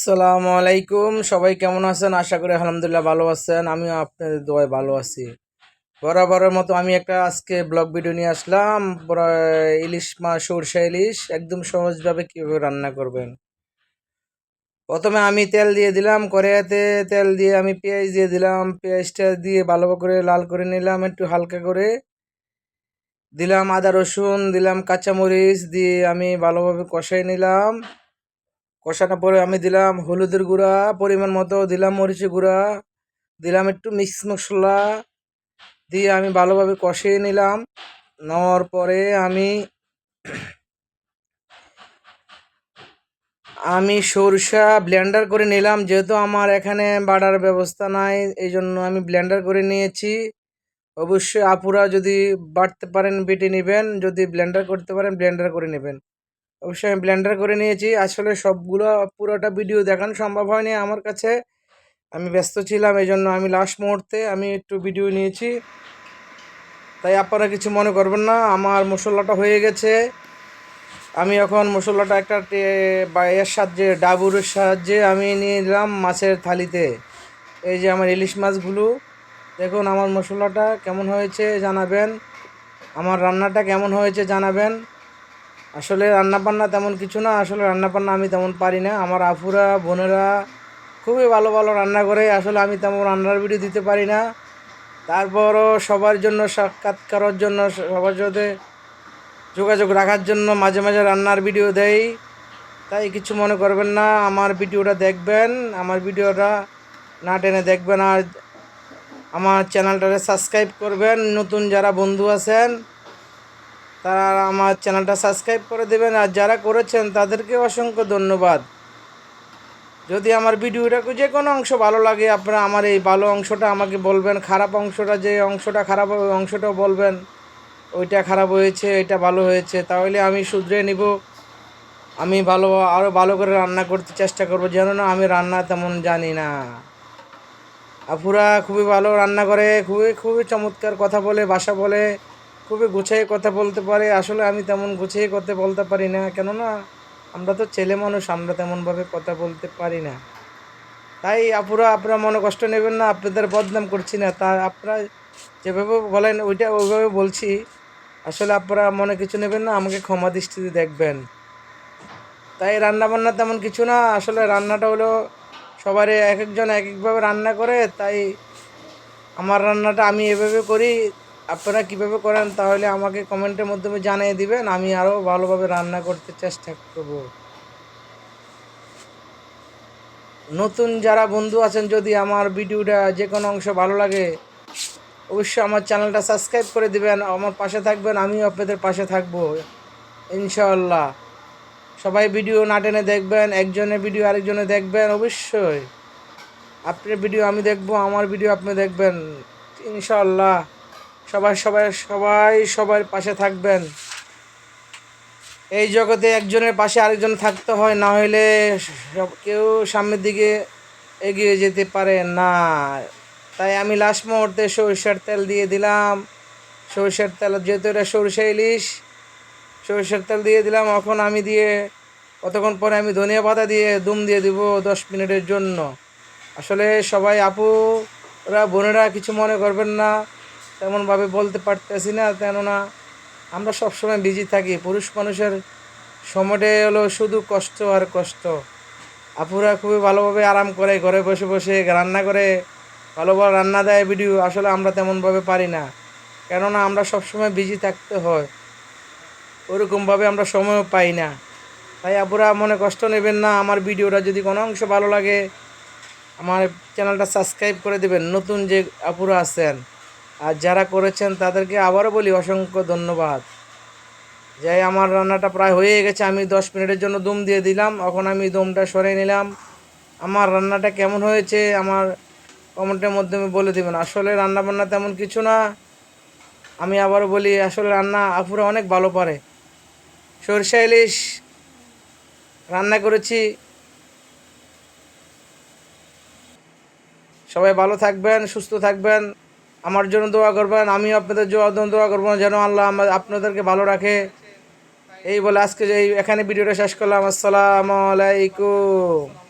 আসসালামু আলাইকুম। সবাই কেমন আছেন? আশা করি আলহামদুলিল্লাহ ভালো আছেন। আমিও আপনাদের দোয়ায় ভালো আছি। বরাবরের মতো আমি একটা আজকে ব্লগ ভিডিও নিয়ে আসলাম। ইলিশ মাছ সরষে ইলিশ, একদম সহজভাবে কীভাবে রান্না করবেন। প্রথমে আমি তেল দিয়ে দিলাম, কড়াইতে তেল দিয়ে আমি পেঁয়াজ দিয়ে দিলাম। পেঁয়াজটা দিয়ে ভালো করে লাল করে নিলাম একটু হালকা করে। দিলাম আদা রসুন, দিলাম কাঁচামরিচ দিয়ে আমি ভালোভাবে কষাই নিলাম। কষানোর পরে আমি দিলাম হলুদের গুঁড়া, পরিমাণ মতো দিলাম মরিচের গুঁড়া, দিলাম একটু মিক্স মশলা দিয়ে আমি ভালোভাবে কষিয়ে নিলাম। নেওয়ার পরে আমি আমি সরষা ব্লেন্ডার করে নিলাম, যেহেতু আমার এখানে বাড়ার ব্যবস্থা নাই এই জন্য আমি ব্লেন্ডার করে নিয়েছি। অবশ্যই আপুরা যদি বাটতে পারেন, বেটে নেবেন, যদি ব্লেন্ডার করতে পারেন ব্লেন্ডার করে নেবেন। অবশ্যই আমি ব্লেন্ডার করে নিয়েছি। আসলে সবগুলো পুরোটা ভিডিও দেখানো সম্ভব হয়নি আমার কাছে। আমি ব্যস্ত ছিলাম এই জন্য আমি লাস্ট মুহূর্তে আমি একটু ভিডিও নিয়েছি। তাই আপনারা কিছু মনে করবেন না, আমার মশলাটা হয়ে গেছে। আমি এখন মশলাটা একটা টে- বা এর সাহায্যে ডাবুরের সাহায্যে আমি নিয়ে নিলাম মাছের থালিতে। এই যে আমার ইলিশ মাছগুলো, দেখুন আমার মশলাটা কেমন হয়েছে জানাবেন। আমার রান্নাটা কেমন হয়েছে জানাবেন। আসলে রান্নাবান্না তেমন কিছু না, আসলে রান্নাবান্না আমি তেমন পারি না। আমার আফুরা বোনেরা খুবই ভালো ভালো রান্না করে, আসলে আমি তেমন রান্নার ভিডিও দিতে পারি না। তারপরও সবার জন্য সাক্ষাৎ করার জন্য, সবার সাথে যোগাযোগ রাখার জন্য মাঝে মাঝে রান্নার ভিডিও দেই। তাই কিছু মনে করবেন না, আমার ভিডিওটা দেখবেন, আমার ভিডিওটা না টেনে দেখবেন আর আমার চ্যানেলটাকে সাবস্ক্রাইব করবেন। নতুন যারা বন্ধু আছেন তারা আমার চ্যানেলটা সাবস্ক্রাইব করে দেবেন, আর যারা করেছেন তাদেরকে অসংখ্য ধন্যবাদ। যদি আমার ভিডিওটাকে যে কোনো অংশ ভালো লাগে, আপনারা আমার এই ভালো অংশটা আমাকে বলবেন, খারাপ অংশটা যে অংশটা খারাপ হবে অংশটাও বলবেন। ওইটা খারাপ হয়েছে, এটা ভালো হয়েছে, তাহলে আমি শুধরে নিব। আমি ভালো আরও ভালো করে রান্না করতে চেষ্টা করব, যেন না আমি রান্না তেমন জানি না। আপুরা খুবই ভালো রান্না করে, খুবই খুবই চমৎকার কথা বলে, ভাষা বলে। খুবই গুছিয়ে কথা বলতে পারে, আসলে আমি তেমন গুছিয়ে কথা বলতে পারি না, কেননা আমরা তো ছেলে মানুষ, আমরা তেমনভাবে কথা বলতে পারি না। তাই আপুরা, আপনারা মনে কষ্ট নেবেন না, আপনাদের বদনাম করছি না, তা আপনারা যেভাবে বলেন, ওইটা ওইভাবে বলছি। আসলে আপনারা মনে কিছু নেবেন না, আমাকে ক্ষমা দৃষ্টিতে দেখবেন। তাই রান্না বান্না তেমন কিছু না, আসলে রান্নাটা হলো সবারই এক একজন এক একভাবে রান্না করে, তাই আমার রান্নাটা আমি এভাবে করি আপনারা কীভাবে করেন তাহলে আমাকে কমেন্টের মাধ্যমে জানিয়ে দিবেন, আমি আরও ভালোভাবে রান্না করতে চেষ্টা করব। নতুন যারা বন্ধু আছেন, যদি আমার ভিডিওটা যে কোনো অংশ ভালো লাগে, অবশ্যই আমার চ্যানেলটা সাবস্ক্রাইব করে দিবেন, আমার পাশে থাকবেন, আমিও আপনাদের পাশে থাকব, ইনশাআল্লাহ। সবাই ভিডিও না টেনে দেখবেন, একজনের ভিডিও আরেকজনে দেখবেন, অবশ্যই। আপনার ভিডিও আমি দেখব, আমার ভিডিও আপনি দেখবেন, ইনশাআল্লাহ। সবাই সবাই সবাই, সবার পাশে থাকবেন। এই জগতে একজনের পাশে আরেকজন থাকতে হয়, না হলে কেউ সামনের দিকে এগিয়ে যেতে পারে না। তাই আমি লাস্ট মুহূর্তে সরিষার তেল দিয়ে দিলাম। সরিষার তেল, যেহেতু এটা সরিষা ইলিশ, সরিষার তেল দিয়ে দিলাম। এখন আমি দিয়ে, কতক্ষণ পরে আমি ধনিয়া পাতা দিয়ে দুম দিয়ে দিব দশ মিনিটের জন্য। আসলে সবাই আপুরা বোনেরা কিছু মনে করবেন না। তেমনভাবে বলতে পারতেছি না, কেননা আমরা সবসময় বিজি থাকি। পুরুষ মানুষের সময়টাই হলো শুধু কষ্ট আর কষ্ট। আপুরা খুবই ভালোভাবে আরাম করে, ঘরে বসে বসে রান্না করে ভালো ভালো রান্না দেয় ভিডিও আসলে আমরা তেমনভাবে পারি না। কেননা আমরা সবসময় বিজি থাকতে হয়। ওরকমভাবে আমরা সময়ও পাই না। তাই আপুরা মনে কষ্ট নেবেন না, আমার ভিডিওটা যদি কোনো অংশ ভালো লাগে, আমার চ্যানেলটা সাবস্ক্রাইব করে দেবেন। নতুন যে আপুরা আছেন আর যারা করেছেন তাদেরকে আবারও বলি অসংখ্য ধন্যবাদ। যাই, আমার রান্নাটা প্রায় হয়ে গেছে, আমি দশ মিনিটের জন্য দম দিয়ে দিলাম, এখন আমি দমটা সরিয়ে নিলাম। আমার রান্নাটা কেমন হয়েছে, আমার কমেন্টের মাধ্যমে বলে দেবেন। আসলে রান্না বান্না তেমন কিছু না, আমি আবারও বলি, আসলে রান্না আপুরা অনেক ভালো পারে। সরষা ইলিশ রান্না করেছি। সবাই ভালো থাকবেন, সুস্থ থাকবেন। আমার জন্য দোয়া করবেন, আমিও আপনাদের জন্য দোয়া করব, যেন আল্লাহ আপনাদেরকে ভালো রাখে। এই বলে আজকে এই- এখানে ভিডিওটা শেষ করলাম। আসসালামু আলাইকুম।